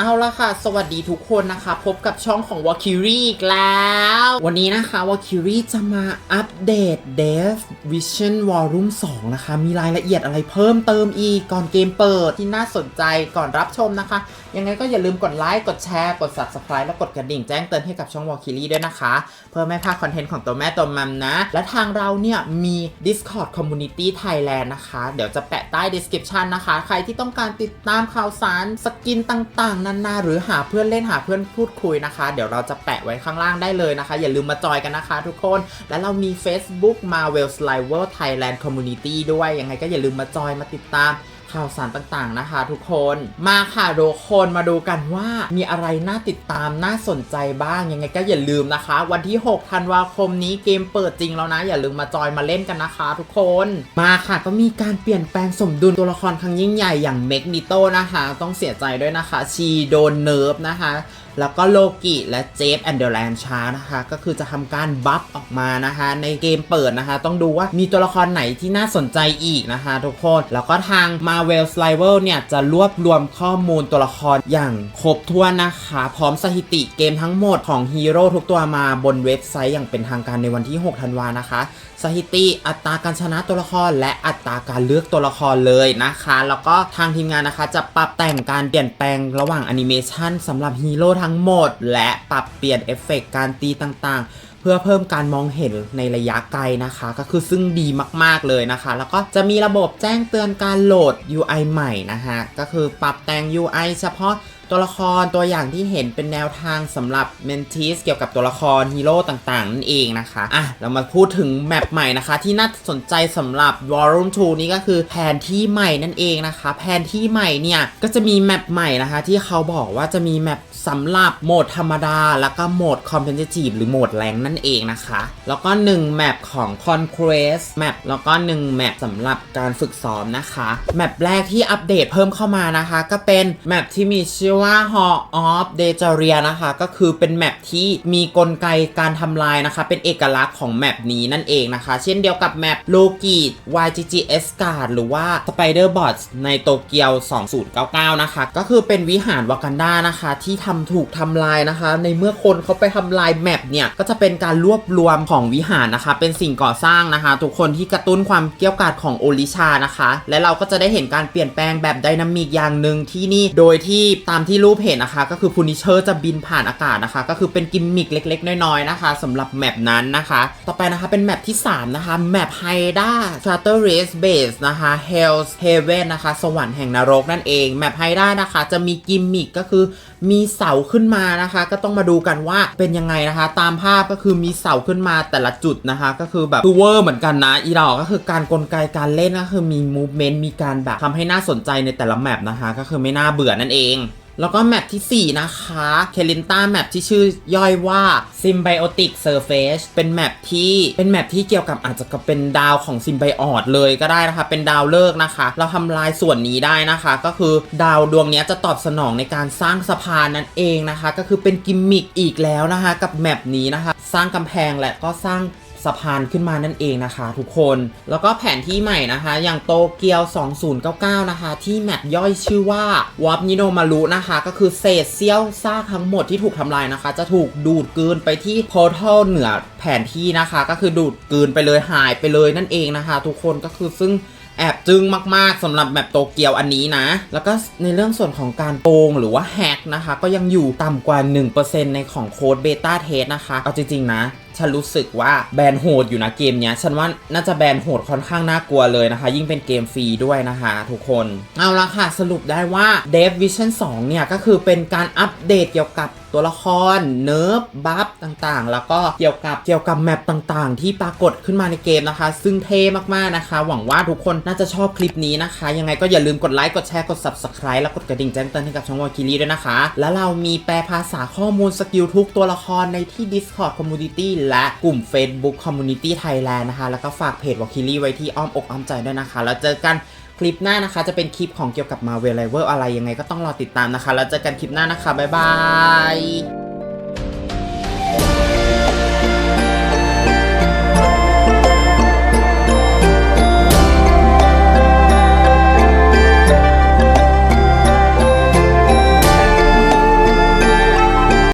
เอาละค่ะ สวัสดีทุกคนนะคะ พบกับช่องของ w a k i r i อีกแล้ว วันนี้นะคะ w a k i r i จะมาอัปเดต Death Vision Volume 2 นะคะ มีรายละเอียดอะไรเพิ่มเติมอีก ก่อนเกมเปิดที่น่าสนใจก่อนรับชมนะคะ ยังไงก็อย่าลืมกดไลค์ กดแชร์ กด Subscribe และกดกระดิ่งแจ้งเตือนให้กับช่อง w a k i r i ด้วยนะคะ เพื่อไม่พลาดคอนเทนต์ของตัวแม่ตัวมัมนะ และทางเราเนี่ยมี Discord Community Thailand นะคะ เดี๋ยวจะแปะใต้ description นะคะ ใครที่ต้องการติดตามข่าวสารสกินต่างๆนานาหรือหาเพื่อนเล่นหาเพื่อนพูดคุยนะคะ เดี๋ยวเราจะแปะไว้ข้างล่างได้เลยนะคะ อย่าลืมมาจอยกันนะคะทุกคน และเรามี Facebook Marvel Sliver Thailand Community ด้วยยังไงก็อย่าลืมมาจอยมาติดตาม ข่าวสารต่างๆนะคะ ทุกคนมาค่ะทุกคนมาดูกันว่ามีอะไรน่าติดตามน่าสนใจบ้างยังไงก็อย่าลืมนะคะ วันที่6ธันวาคมนี้เกมเปิดจริงแล้วนะ อย่าลืมมาจอยมาเล่นกันนะคะ ทุกคนมาค่ะก็มีการเปลี่ยนแปลงสมดุลตัวละครครั้งยิ่งใหญ่อย่างเมกนิโตนะคะ ต้องเสียใจด้วยนะคะ ชีโดนเนิร์ฟนะคะ แล้วก็โลกิและเจฟแอนเดอร์แลนชานะคะ ก็คือจะทำการบัฟออกมานะคะ ในเกมเปิดนะคะ ต้องดูว่ามีตัวละครไหนที่น่าสนใจอีกนะคะ ทุกคน แล้วก็ทาง Marvel s l i v e r เนี่ย จะรวบรวมข้อมูลตัวละครอย่างครบถ้วนนะคะ พร้อมสถิติเกมทั้งหมดของฮีโร่ทุกตัวมาบนเว็บไซต์อย่างเป็นทางการในวันที่ 6 ธันวานะคะ สถิติอัตราการชนะตัวละคร และอัตราการเลือกตัวละครเลยนะคะ แล้วก็ทางทีมงานนะคะจะปรับแต่งการเปลี่ยนแปลงระหว่างแอนิเมชันสำหรับฮีโร่ทั้ง้งหมด และปรับเปลี่ยนเอฟเฟกต์การตีต่างๆ เพื่อเพิ่มการมองเห็นในระยะไกลนะคะ ก็คือซึ่งดีมากๆเลยนะคะ แล้วก็จะมีระบบแจ้งเตือนการโหลด UI ใหม่นะคะก็คือปรับแต่ง UI เฉพาะ ตัวละครตัวอย่างที่เห็นเป็นแนวทางสำหรับเมนทิสเกี่ยวกับตัวละครฮีโร่ต่างๆ นั่นเองนะคะอะเรามาพูดถึงแมปใหม่นะคะ ที่น่าสนใจสำหรับ w a r r o o m 2 นี้ก็คือแผนที่ใหม่นั่นเองนะคะ แผนที่ใหม่เนี่ย ก็จะมีแมปใหม่นะคะ ที่เขาบอกว่าจะมีแมปสำหรับโหมดธรรมดา แล้วก็โหมด competitive หรือโหมดแรงนั่นเองนะคะ แล้วก็1แมปของ conquest แมปแล้วก็1แมปสำหรับการฝึกซ้อมนะคะแมปแรกที่อัปเดตเพิ่มเข้ามานะคะ ก็เป็นแมปที่มีชื่อว่า Hall of d e j a r i a นะคะ ก็คือเป็นแมปที่มีกลไกการทำลายนะคะ เป็นเอกลักษณ์ของแมปนี้นั่นเองนะคะ เช่นเดียวกับแมปโลกิ YGG S Card หรือว่า Spider Bot ในโตเกียว 2099 นะคะ ก็คือเป็นวิหารวากันดานะคะ ที่ทำถูกทำลายนะคะ ในเมื่อคนเขาไปทำลายแมปเนี่ย ก็จะเป็นการรวบรวมของวิหารนะคะ เป็นสิ่งก่อสร้างนะคะ ทุกคนที่กระตุ้นความเกรี้ยวกาดของโอลิชานะคะ และเราก็จะได้เห็นการเปลี่ยนแปลงแบบไดนามิกอย่างหนึ่งที่นี่ โดยที่ตามที่รูปเห็นนะคะ ก็คือพูนิเชอร์จะบินผ่านอากาศนะคะ ก็คือเป็นกิมมิกเล็ก ๆ น้อยๆนะคะสำหรับแมปนั้นนะคะ ต่อไปนะคะเป็นแมปที่ 3 นะคะ แมปไฮด้า Charter Race Base นะคะ Hell's Haven นะคะ สวรรค์แห่งนรกนั่นเอง แมปไฮด้านะคะ จะมีกิมมิกก็คือมีเสาขึ้นมานะคะ ก็ต้องมาดูกันว่าเป็นยังไงนะคะ ตามภาพก็คือมีเสาขึ้นมาแต่ละจุดนะคะ ก็คือแบบคือเวอร์เหมือนกันนะอีดอกก็คือการกลไกการเล่นก็คือมีมูฟเมนต์มีการแบบทำให้น่าสนใจในแต่ละแมปนะคะ ก็คือไม่น่าเบื่อนั่นเองแล้วก็แมปทีสี่ 4 นะคะเคลินต้าแมปที่ชื่อย่อยว่า Symbiotic Surface เป็นแมปที่เป็นแมปที่เกี่ยวกับอาจจะกับเป็นดาวของซิมไบออดเลยก็ได้นะคะ เป็นดาวเลิกนะคะ เราทำลายส่วนนี้ได้นะคะ ก็คือดาวดวงนี้จะตอบสนองในการสร้างสะพานนั่นเองนะคะ ก็คือเป็นกิมมิคอีกแล้วนะคะ กับแมปนี้นะคะ สร้างกำแพงและก็สร้าง สะพานขึ้นมานั่นเองนะคะ ทุกคน แล้วก็แผนที่ใหม่นะคะ อย่างโตเกียว 2099 นะคะ ที่แมปย่อยชื่อว่าวอปนิโนมารุนะคะ ก็คือเศษเสี้ยวซากทั้งหมดที่ถูกทำลายนะคะ จะถูกดูดกลืนไปที่โพเทลเหนือแผนที่นะคะ ก็คือดูดกลืนไปเลยหายไปเลยนั่นเองนะคะ ทุกคนก็คือซึ่งแอบจึ้งมากๆสำหรับแมปโตเกียวอันนี้นะ แล้วก็ในเรื่องส่วนของการโกงหรือว่าแฮกนะคะ ก็ยังอยู่ต่ำกว่า 1%ในของโค้ดเบต้าเทสนะคะ เอาจริง ๆ นะ ฉันรู้สึกว่าแบนโหดอยู่นะเกมเนี้ย ฉันว่าน่าจะแบนโหดค่อนข้างน่ากลัวเลยนะคะ ยิ่งเป็นเกมฟรีด้วยนะคะทุกคน เอาละค่ะ สรุปได้ว่า Dev Vision 2 เนี่ย ก็คือเป็นการอัปเดตเกี่ยวกับตัวละครเนิร์ฟบัฟต่างๆ แล้วก็เกี่ยวกับเกี่ยวกับแมปต่างๆ ที่ปรากฏขึ้นมาในเกมนะคะ ซึ่งเท่มากๆนะคะ หวังว่าทุกคนน่าจะชอบคลิปนี้นะคะ ยังไงก็อย่าลืมกดไลค์กดแชร์กด subscribe แล้วกดกระดิ่งแจ้งเตือนให้กับช่องวอลคิรีด้วยนะคะ แล้วเรามีแปลภาษาข้อมูลสกิลทุกตัวละครในที่ Discord Community และกลุ่ม Facebook Community Thailand นะคะ แล้วก็ฝากเพจวอลคิรีไว้ที่อ้อมอกอ้อมใจด้วยนะคะ แล้วเจอกัน คลิปหน้านะคะ จะเป็นคลิปของเกี่ยวกับ Marvel Rival อะไรยังไงก็ต้องรอติดตามนะคะ แล้วเจอกันคลิปหน้านะคะ บ๊ายบาย